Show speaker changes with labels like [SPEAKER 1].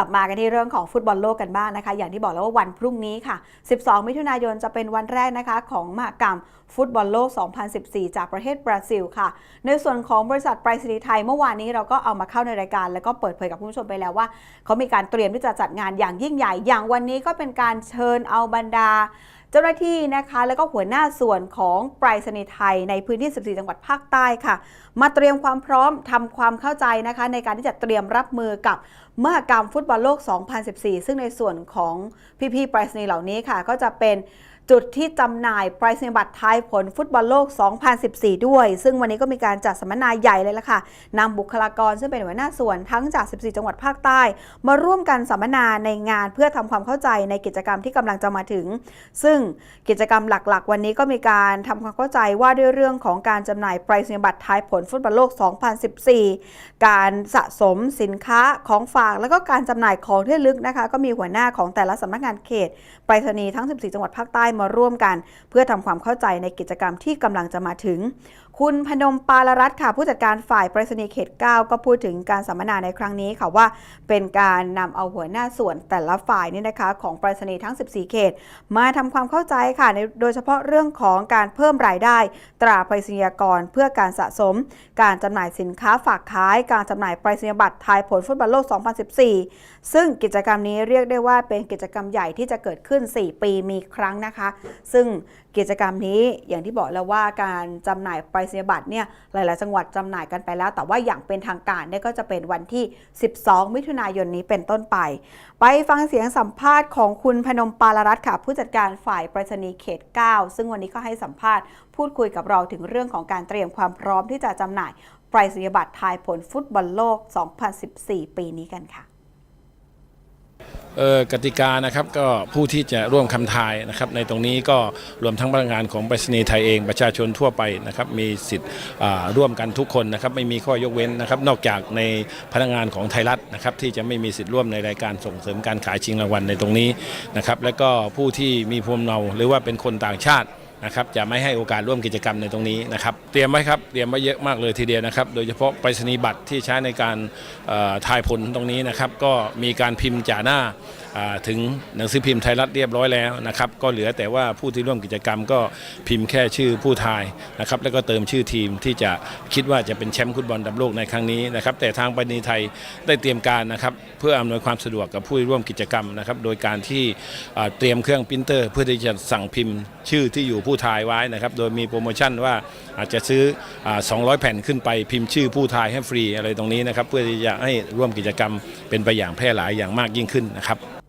[SPEAKER 1] ลับมากันที่เรื่องของฟุตบอลโลกกันบ้างนะคะ อย่างที่บอกแล้วว่าวันพรุ่งนี้ค่ะ 12 มิถุนายนจะเป็นวันแรกนะคะ ของมหกรรมฟุตบอลโลก 2014 จากประเทศบราซิลค่ะ ในส่วนของบริษัทไปรษณีย์ไทยเมื่อวานนี้เราก็เอามาเข้าในรายการ แล้วก็เปิดเผยกับผู้ชมไปแล้วว่า เขามีการเตรียมที่จะจัดงานอย่างยิ่งใหญ่ อย่างวันนี้ก็เป็นการเชิญเอาบรรดา เจ้าหน้าที่นะคะ แล้วก็หัวหน้าส่วนของไปรษณีย์ไทยในพื้นที่ 14 จังหวัดภาคใต้ค่ะ มาเตรียมความพร้อมทำความเข้าใจนะคะ ในการที่จะเตรียมรับมือกับมหกรรมฟุตบอลโลก 2014 ซึ่งในส่วนของพี่ๆไปรษณีย์เหล่านี้ค่ะ ก็จะเป็น จุดที่จำหน่ายไปรษณียบัตรทายผลฟุตบอลโลก 2014 ด้วย ซึ่งวันนี้ก็มีการจัดสัมมนาใหญ่เลยละค่ะนำบุคลากรซึ่งเป็นหัวหน้าส่วนทั้งจาก 14 จังหวัดภาคใต้ มาร่วมกันสัมมนาในงานเพื่อทำความเข้าใจในกิจกรรมที่กำลังจะมาถึง ซึ่งกิจกรรมหลักๆ วันนี้ก็มีการทำความเข้าใจว่าด้วยเรื่องของการจำหน่ายไปรษณียบัตรทายผลฟุตบอลโลก 2014 การสะสมสินค้าของฝาก แล้วก็การจำหน่ายของที่ลึกนะคะ ก็มีหัวหน้าของแต่ละสำนักงานเขตไปรษณีย์ทั้ง 14 จังหวัดภาคใต้มาร่วมกัน เพื่อทำความเข้าใจในกิจกรรมที่กำลังจะมาถึง คุณพนมปาลรัตค่ะ ผู้จัดการฝ่ายไปรษณีย์เขต 9 ก็พูดถึงการสัมมนาในครั้งนี้ค่ะว่า เป็นการนำเอาหัวหน้าส่วนแต่ละฝ่ายนี่นะคะ ของไปรษณีย์ทั้ง 14 เขต มาทำความเข้าใจค่ะในโดยเฉพาะเรื่องของการเพิ่มรายได้ ตราไปรษณียากรเพื่อการสะสม การจำหน่ายสินค้าฝากขาย การจำหน่ายไปรษณียบัตรทายผลฟุตบอลโลก 2014 ซึ่งกิจกรรมนี้เรียกได้ว่าเป็นกิจกรรมใหญ่ที่จะเกิดขึ้น 4 ปีมีครั้งนะคะ ซึ่งกิจกรรมนี้อย่างที่บอกแล้วว่าการจำหน่ายไปรษณียบัตรเนี่ยหลาย ๆ จังหวัดจำหน่ายกันไปแล้ว แต่ว่าอย่างเป็นทางการเนี่ยก็จะเป็นวันที่ 12 มิถุนายนนี้เป็นต้นไป ไปฟังเสียงสัมภาษณ์ของคุณพนมปาลรัตน์ค่ะ ผู้จัดการฝ่ายไปรษณีย์เขต 9 ซึ่งวันนี้ก็ให้สัมภาษณ์ พูดคุยกับเราถึงเรื่องของการเตรียมความพร้อมที่จะจำหน่ายไปรษณียบัตรทายผลฟุตบอลโลก 2014 ปีนี้กันค่ะ
[SPEAKER 2] กติกานะครับก็ผู้ที่จะร่วมคำทายนะครับ ในตรงนี้ก็รวมทั้งพนักงานของไปรษณีย์ไทยเองประชาชนทั่วไปนะครับ มีสิทธิ์ร่วมกันทุกคนนะครับไม่มีข้อยกเว้นนะครับ นอกจากในพนักงานของไทยรัฐนะครับ ที่จะไม่มีสิทธิ์ร่วมในรายการส่งเสริมการขายชิงรางวัลในตรงนี้นะครับ และก็ผู้ที่มีภูมิเนาหรือว่าเป็นคนต่างชาติ นะครับจะไม่ให้โอกาสร่วมกิจกรรมในตรงนี้นะครับเตรียมไว้ครับเตรียมไว้เยอะมากเลยทีเดียวนะครับ โดยเฉพาะไปรษณียบัตรที่ใช้ในการเอ่อทายผลตรงนี้นะครับ ก็มีการพิมพ์จ่าหน้า ถึงหนังสือพิมพ์ไทยรัฐเรียบร้อยแล้วนะครับก็เหลือแต่ว่าผู้ที่ร่วมกิจกรรมก็พิมพ์แค่ชื่อผู้ทายนะครับแล้วก็เติมชื่อทีมที่จะคิดว่าจะเป็นแชมป์ฟุตบอลดับโลกในครั้งนี้นะครับแต่ทางไปรษณีย์ไทยได้เตรียมการนะครับเพื่ออำนวยความสะดวกกับผู้ร่วมกิจกรรมนะครับโดยการที่เตรียมเครื่องปรินเตอร์ เพื่อที่จะสั่งพิมพ์ชื่อที่อยู่ผู้ทายไว้นะครับโดยมีโปรโมชั่นว่าอาจจะซื้ออ200 แผ่นขึ้นไปพิมพ์ชื่อผู้ทายให้ฟรีอะไรตรงนี้นะครับเพื่อที่จะให้ร่วมกิจกรรมเป็นไปอย่างแพร่หลายอย่างมากยิ่งขึ้นนะครับ